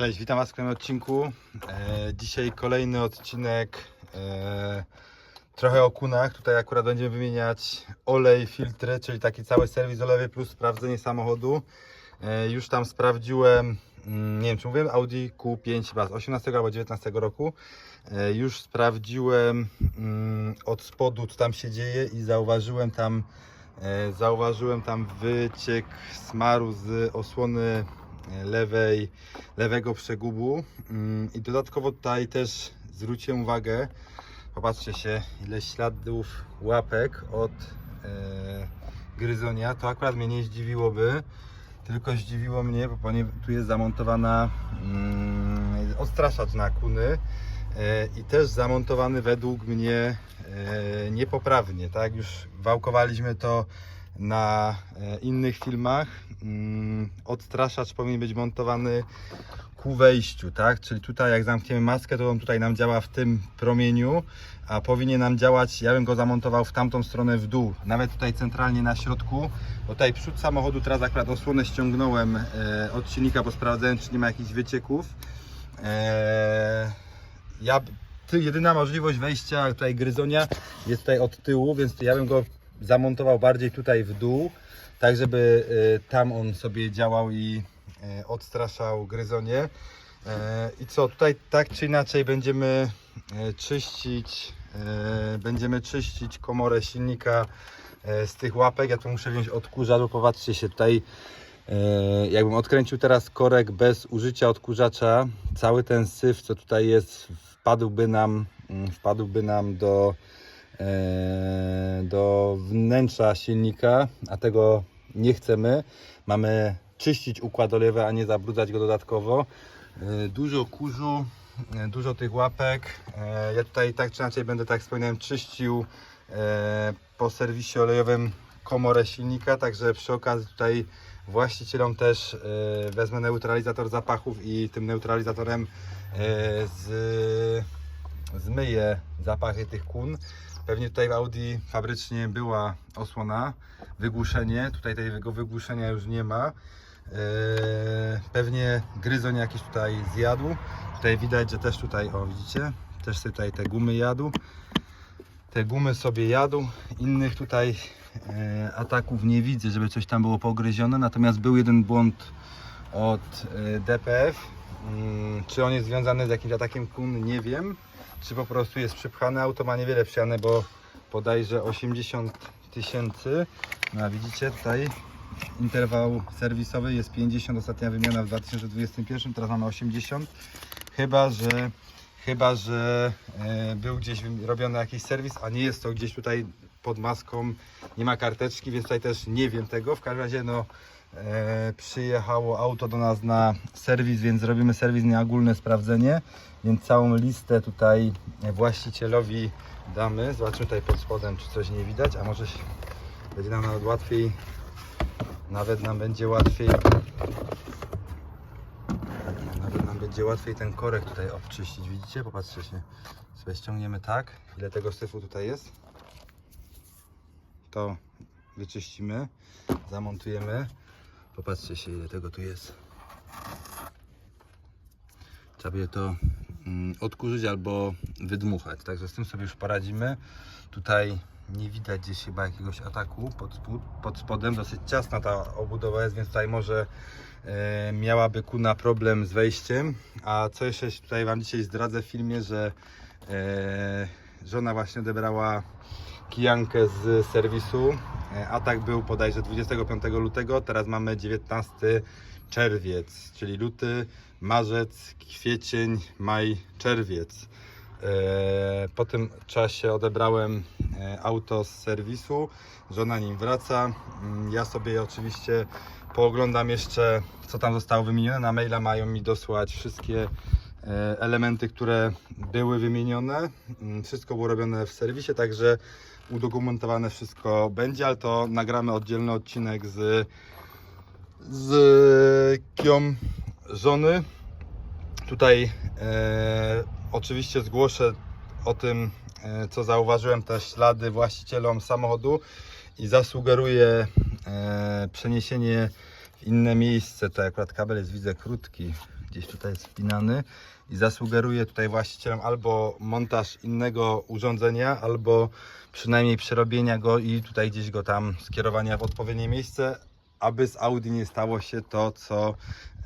Cześć, witam Was w kolejnym odcinku. E, dzisiaj kolejny odcinek e, trochę o kunach. Tutaj akurat będziemy wymieniać olej, filtry, czyli taki cały serwis olejowy plus sprawdzenie samochodu. E, już tam sprawdziłem, mm, nie wiem czy mówiłem, Audi Q5 chyba z 18 albo 19 roku. E, już sprawdziłem mm, od spodu co tam się dzieje i zauważyłem tam e, zauważyłem tam wyciek smaru z osłony lewej lewego przegubu Mm, i dodatkowo tutaj też zwróciłem uwagę popatrzcie się ile śladów łapek od e, gryzonia to akurat mnie nie zdziwiłoby tylko zdziwiło mnie, bo tu jest zamontowana mm, odstraszacz na kuny e, i też zamontowany według mnie e, niepoprawnie, tak? Już wałkowaliśmy to na e, innych filmach. Mm, Odstraszacz powinien być montowany ku wejściu, tak? Czyli tutaj jak zamkniemy maskę, to on tutaj nam działa w tym promieniu, a powinien nam działać, ja bym go zamontował w tamtą stronę w dół, nawet tutaj centralnie na środku, bo tutaj przód samochodu teraz akurat osłonę ściągnąłem e, od silnika, bo sprawdzałem czy nie ma jakichś wycieków. E, ja, jedyna możliwość wejścia tutaj gryzonia jest tutaj od tyłu, więc ja bym go zamontował bardziej tutaj w dół, tak żeby e, tam on sobie działał i e, odstraszał gryzonie. E, I co, tutaj tak czy inaczej będziemy e, czyścić, e, będziemy czyścić komorę silnika z tych łapek. Ja tu muszę wziąć odkurzacz, bo popatrzcie się tutaj, jakbym odkręcił teraz korek bez użycia odkurzacza, cały ten syf, co tutaj jest, wpadłby nam, mm, wpadłby nam do, do wnętrza silnika, a tego nie chcemy. Mamy czyścić układ olejowy, a nie zabrudzać go dodatkowo. E, Dużo kurzu, e, dużo tych łapek. E, Ja tutaj tak czy inaczej będę, tak jak wspominałem, czyścił e, po serwisie olejowym komorę silnika, także przy okazji tutaj właścicielom też e, wezmę neutralizator zapachów i tym neutralizatorem e, z, zmyję zapachy tych kun. Pewnie tutaj w Audi fabrycznie była osłona, wygłuszenie, tutaj tego wygłuszenia już nie ma. Eee, Pewnie gryzoń jakiś tutaj zjadł. Tutaj widać, że też tutaj, o widzicie, też sobie tutaj te gumy jadł. Te gumy sobie jadł. Innych tutaj e, ataków nie widzę, żeby coś tam było pogryzione. Natomiast był jeden błąd od e, DPF. Mm, Czy on jest związany z jakimś atakiem kun, nie wiem. Czy po prostu jest przypchane. Auto ma niewiele przyjane, bo podajże 80 tysięcy. No a widzicie tutaj interwał serwisowy jest 50, ostatnia wymiana w 2021, teraz mamy 80. Chyba, że chyba, że e, był gdzieś robiony jakiś serwis, a nie jest to gdzieś tutaj pod maską, nie ma karteczki, więc tutaj też nie wiem tego. W każdym razie no przyjechało auto do nas na serwis, więc zrobimy serwis na ogólne sprawdzenie, więc całą listę tutaj właścicielowi damy. Zobaczymy tutaj pod spodem, czy coś nie widać, a może będzie nam nawet łatwiej nawet nam będzie łatwiej nawet nam będzie łatwiej ten korek tutaj obczyścić. Widzicie? Popatrzcie się. Sobie ściągniemy tak. Ile tego syfu tutaj jest? To wyczyścimy. Zamontujemy popatrzcie się ile tego tu jest trzeba będzie to mm, odkurzyć albo wydmuchać także z tym sobie już poradzimy tutaj nie widać gdzieś chyba jakiegoś ataku pod, spód, pod spodem. Dosyć ciasna ta obudowa jest, więc tutaj może e, miałaby kuna problem z wejściem. A co jeszcze tutaj Wam dzisiaj zdradzę w filmie, że e, żona właśnie odebrała kijankę z serwisu. E, atak był bodajże 25 lutego, teraz mamy 19 czerwiec, czyli luty, marzec, kwiecień, maj, czerwiec. E, Po tym czasie odebrałem e, auto z serwisu, żona nim wraca. Mm, Ja sobie oczywiście pooglądam jeszcze, co tam zostało wymienione. Na maila mają mi dosłać wszystkie elementy, które były wymienione. Mm, Wszystko było robione w serwisie, także udokumentowane wszystko będzie, ale to nagramy oddzielny odcinek z, z kią żony. Tutaj e, oczywiście zgłoszę o tym, e, co zauważyłem, te ślady właścicielom samochodu i zasugeruję e, przeniesienie inne miejsce. Tutaj akurat kabel jest widzę krótki, gdzieś tutaj jest wpinany i zasugeruje tutaj właścicielom albo montaż innego urządzenia, albo przynajmniej przerobienia go i tutaj gdzieś go tam skierowania w odpowiednie miejsce, aby z Audi nie stało się to, co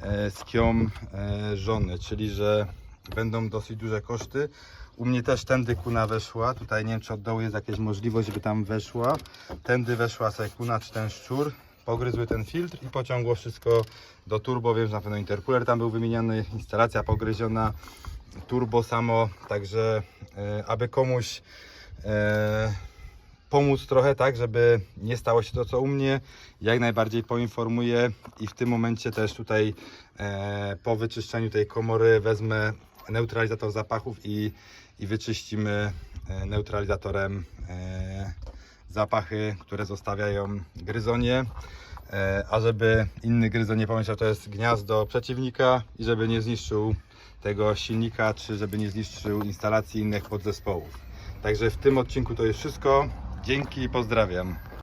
e, z Kią e, żony, czyli że będą dosyć duże koszty. U mnie też tędy kuna weszła, tutaj nie wiem czy od dołu jest jakaś możliwość, żeby tam weszła. Tędy weszła sobie kuna czy ten szczur, pogryzły ten filtr i pociągło wszystko do turbo, wiem, że na pewno intercooler tam był wymieniany, instalacja pogryziona, turbo samo, także e, aby komuś e, pomóc trochę, tak, żeby nie stało się to co u mnie, jak najbardziej poinformuję i w tym momencie też tutaj e, po wyczyszczeniu tej komory wezmę neutralizator zapachów i, i wyczyścimy neutralizatorem zapachy, które zostawiają gryzonie. E, a żeby inny gryzon nie pomyślał, to jest gniazdo przeciwnika i żeby nie zniszczył tego silnika, czy żeby nie zniszczył instalacji innych podzespołów. Także w tym odcinku to jest wszystko. Dzięki i pozdrawiam.